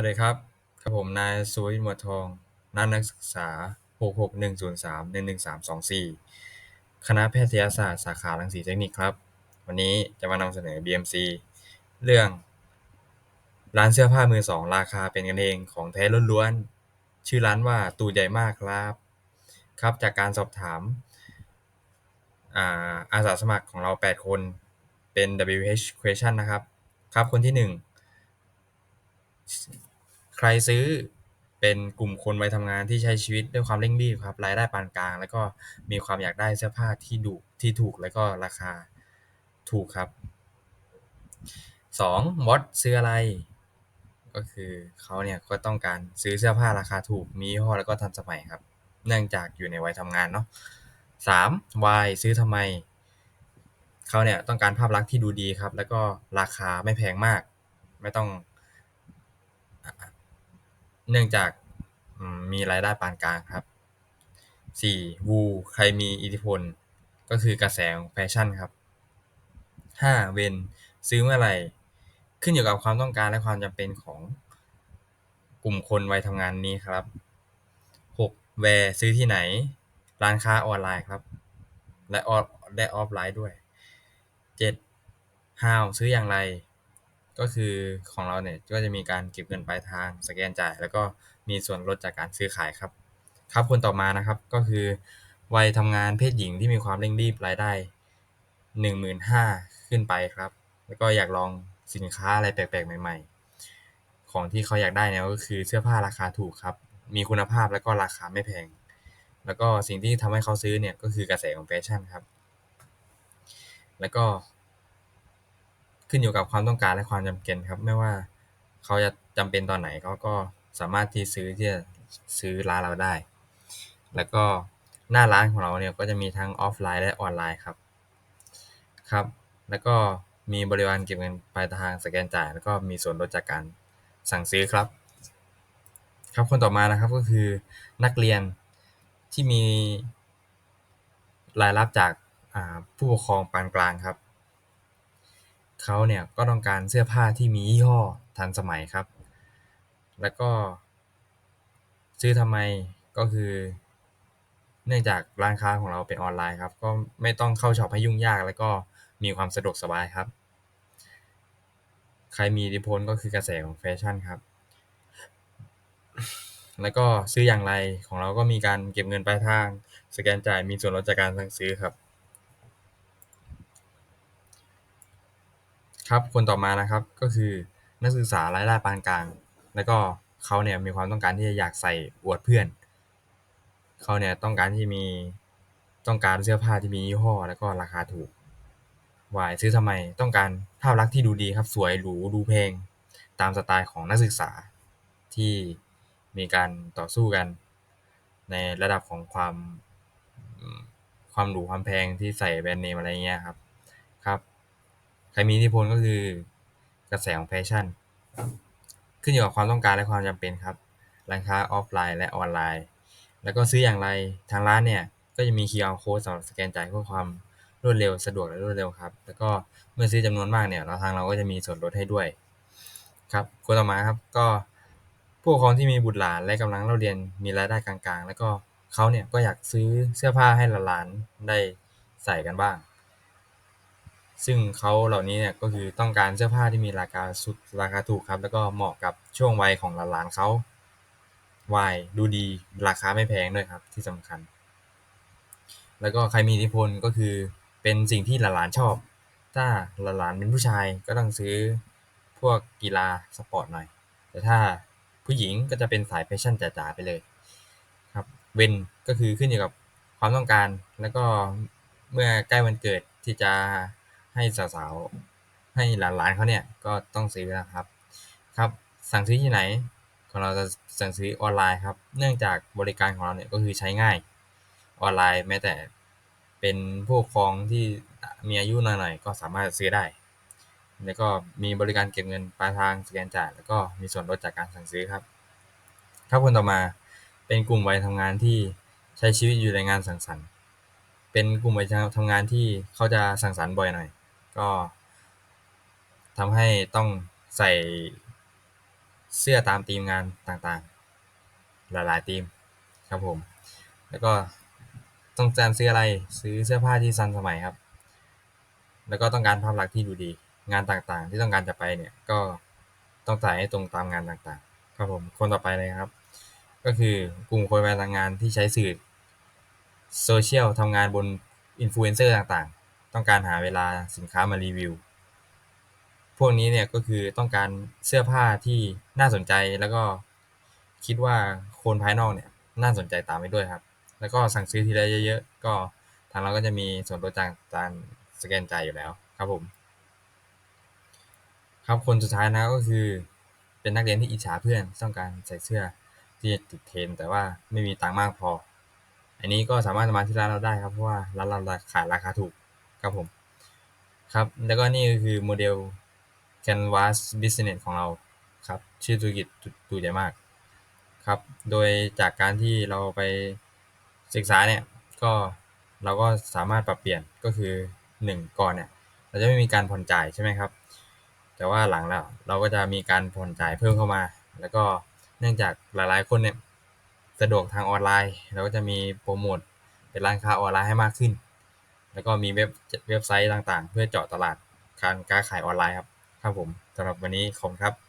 วัสดีครับกับผมนายสุวิทย์หมวดทองนักนักศึกษา 66103-11324 คณะแพทยศาสตร์สาขารังสีเทคนิคครับ วันนี้จะมานำเสนอ BMC เรื่อง ร้านเสื้อผ้ามือสองราคาเป็นกันเองของแท้ล้วนๆ ชื่อร้านว่าตูใหญ่มากครับ ครับจากการสอบถามอาอาสาสมัครของเรา 8 คนเป็น WH question นะครับ ครับคนที่ 1 ใครซื้อ เป็นกลุ่มคนวัยทำงานที่ใช้ชีวิตด้วยความเร่งรีบครับ รายได้ปานกลาง แล้วก็มีความอยากได้เสื้อผ้าที่ดุที่ถูกแล้วก็ราคาถูกครับ 2. มอสซื้ออะไร ก็คือเขาเนี่ยก็ต้องการซื้อเสื้อผ้าราคาถูกมียี่ห้อแล้วก็ทันสมัยครับ เนื่องจากอยู่ในวัยทำงานเนาะ 3. Y ซื้อทำไมเขาเนี่ยต้องการภาพลักษณ์ที่ดูดีครับ แล้วก็ราคาไม่แพงมาก ไม่ต้อง เนื่องจาก อืม มีรายได้ปานกลางครับ 4. วูใครมีอิทธิพล ก็คือกระแสของแฟชั่นครับ 5. เวนซื้อเมื่อไหร่ ขึ้นอยู่กับความต้องการและความจำเป็นของกลุ่มคนวัยทำงานนี้ครับ 6. แวร์ซื้อที่ไหน ร้านค้าออนไลน์ครับ และออและออฟไลน์ด้วย 7. how ซื้ออย่างไร ก็คือของเราเนี่ยก็จะมีการเก็บเงินปลายทางสแกนจ่าย แล้วก็มีส่วนลดจากการซื้อขายครับ ครับคนต่อมานะครับก็คือ วัยทำงานเพศหญิงที่มีความเร่งรีบรายได้ 15,000 ขึ้นไปครับ แล้วก็อยากลองสินค้าอะไรแปลกๆ ใหม่ ๆ ของที่เขาอยากได้เนี่ยก็คือเสื้อผ้าราคาถูกครับ มีคุณภาพแล้วก็ราคาไม่แพง แล้วก็สิ่งที่ทำให้เขาซื้อเนี่ยก็คือกระแสของแฟชั่นครับ แล้วก็ ขึ้นอยู่กับความต้องการและความจำเป็นครับ ไม่ว่าเขาจะจำเป็นตอนไหนเขาก็สามารถที่ซื้อที่จะซื้อร้านเราได้ แล้วก็หน้าร้านของเราเนี่ยก็จะมีทั้งออฟไลน์และออนไลน์ครับ ครับ แล้วก็มีบริการเก็บเงินปลายทางสแกนจ่าย แล้วก็มีส่วนลดจากการสั่งซื้อครับ ครับคนต่อมานะครับก็คือนักเรียนที่มีรายรับจากผู้ปกครองปานกลางครับ เขาเนี่ยก็ต้องการเสื้อผ้าที่มียี่ห้อทันสมัยครับ แล้วก็ ซื้อทำไมก็คือ เนื่องจากร้านค้าของเราเป็นออนไลน์ครับ ก็ไม่ต้องเข้าช็อปให้ยุ่งยาก แล้วก็มีความสะดวกสบายครับ ใครมีอิทธิพลก็คือกระแสของแฟชั่นครับ แล้วก็ซื้ออย่างไรของเราก็มีการเก็บเงินปลายทาง สแกนจ่ายมีส่วนลดจากการสั่งซื้อครับ ครับ คนต่อมานะครับก็คือนักศึกษารายได้ปานกลาง แล้วก็เขาเนี่ยมีความต้องการที่จะอยากใส่อวดเพื่อน เขาเนี่ยต้องการที่มีต้องการเสื้อผ้าที่มียี่ห้อแล้วก็ราคาถูก Y ซื้อทำไมต้องการภาพลักษณ์ที่ดูดีครับ สวยหรูดูแพงตามสไตล์ของนักศึกษาที่มีการต่อสู้กัน ในระดับของความความหรูความแพงที่ใส่แบรนด์เนมอะไรเงี้ยครับครับ รมีอิทธิพลก็คือกระแสของแฟชั่น ขึ้นอยู่กับความต้องการและความจำเป็นครับ ร้านค้าออฟไลน์และออนไลน์ แล้วก็ซื้ออย่างไรทางร้านเนี่ยก็จะมี QR code สำหรับสแกนจ่ายเพื่อความรวดเร็วสะดวกและรวดเร็วครับ แล้วก็เมื่อซื้อจำนวนมากเนี่ยเราทางเราก็จะมีส่วนลดให้ด้วยครับคนต่อมาครับก็ผู้ปกครองที่มีบุตรหลานและกำลังเล่าเรียนมีรายได้กลางๆ แล้วก็เขาเนี่ยก็อยากซื้อเสื้อผ้าให้หลานๆได้ใส่กันบ้าง ซึ่งเขาเหล่านี้เนี่ยก็คือต้องการเสื้อผ้าที่มีราคาสุดราคาถูกครับ แล้วก็เหมาะกับช่วงวัยของหลานๆเขา Y ดูดีราคาไม่แพงด้วยครับที่สำคัญ แล้วก็ใครมีอิทธิพลก็คือเป็นสิ่งที่หลานๆชอบ ถ้าหลานๆเป็นผู้ชายก็ต้องซื้อพวกกีฬาสปอร์ตหน่อย แต่ถ้าผู้หญิงก็จะเป็นสายแฟชั่นจ๋าๆไปเลยครับเวนก็คือขึ้นอยู่กับความต้องการ แล้วก็เมื่อใกล้วันเกิดที่จะ ให้สาวๆ ให้หลานๆเขาเนี่ย ก็ต้องซื้อนะครับ ครับ สั่งซื้อที่ไหน ของเราจะสั่งซื้อออนไลน์ครับ เนื่องจากบริการของเราเนี่ยก็คือใช้ง่าย ออนไลน์แม้แต่เป็นผู้ปกครองที่มีอายุหน่อยๆก็สามารถซื้อได้ แล้วก็มีบริการเก็บเงินปลายทางสแกนจ่ายแล้วก็มีส่วนลดจากการสั่งซื้อครับครับคนต่อมาเป็นกลุ่มวัยทำงานที่ใช้ชีวิตอยู่ในงานสังสรรค์ เป็นกลุ่มวัยทำงานที่เขาจะสังสรรค์บ่อยหน่อย ก็ทำให้ต้องใส่เสื้อตามธีมงานต่างๆ หลายๆธีมครับผม แล้วก็ต้องการซื้ออะไรซื้อเสื้อผ้าที่ทันสมัยครับ แล้วก็ต้องการภาพลักษณ์ที่ดูดี งานต่างๆ ที่ต้องการจะไปเนี่ยก็ต้องจ่ายให้ตรงตามงานต่างๆ ครับผมคนต่อไปเลยครับ ก็คือกลุ่มคนวัยทำงานที่ใช้สื่อโซเชียลทำงานบนอินฟลูเอนเซอร์ต่างๆ ต้องการหาเวลาสินค้ามารีวิว พวกนี้เนี่ยก็คือต้องการเสื้อผ้าที่น่าสนใจแล้วก็คิดว่าคนภายนอกเนี่ยน่าสนใจตามไปด้วยครับ แล้วก็สั่งซื้อทีละเยอะๆก็ทางเราก็จะมีส่วนลดจากการสแกนจ่ายอยู่แล้วครับผม ครับคนสุดท้ายนะก็คือ เป็นนักเรียนที่อิจฉาเพื่อนต้องการใส่เสื้อที่ติด Trend แต่ว่าไม่มีตังค์มากพอ อันนี้ก็สามารถมาที่ร้านเราได้ครับเพราะว่าร้านเราขายราคาถูก ครับผม ครับ แล้วก็นี่ก็คือโมเดล Canvas Business ของเราครับ ชื่อธุรกิจดูใหญ่มากครับ โดยจากการที่เราไปศึกษาเนี่ย ก็เราก็สามารถปรับเปลี่ยนก็คือ 1 ก่อนเนี่ยเราจะไม่มีการผ่อนจ่ายใช่ไหมครับ แต่ว่าหลังแล้วเราก็จะมีการผ่อนจ่ายเพิ่มเข้ามา แล้วก็เนื่องจากหลายๆคนเนี่ยสะดวกทางออนไลน์ เราก็จะมีโปรโมทเป็นร้านค้าออนไลน์ให้มากขึ้น แล้วก็มีเว็บเว็บไซต์ต่างๆ เพื่อเจาะตลาดการค้าขายออนไลน์ครับ ครับผมสำหรับวันนี้ขอบคุณครับ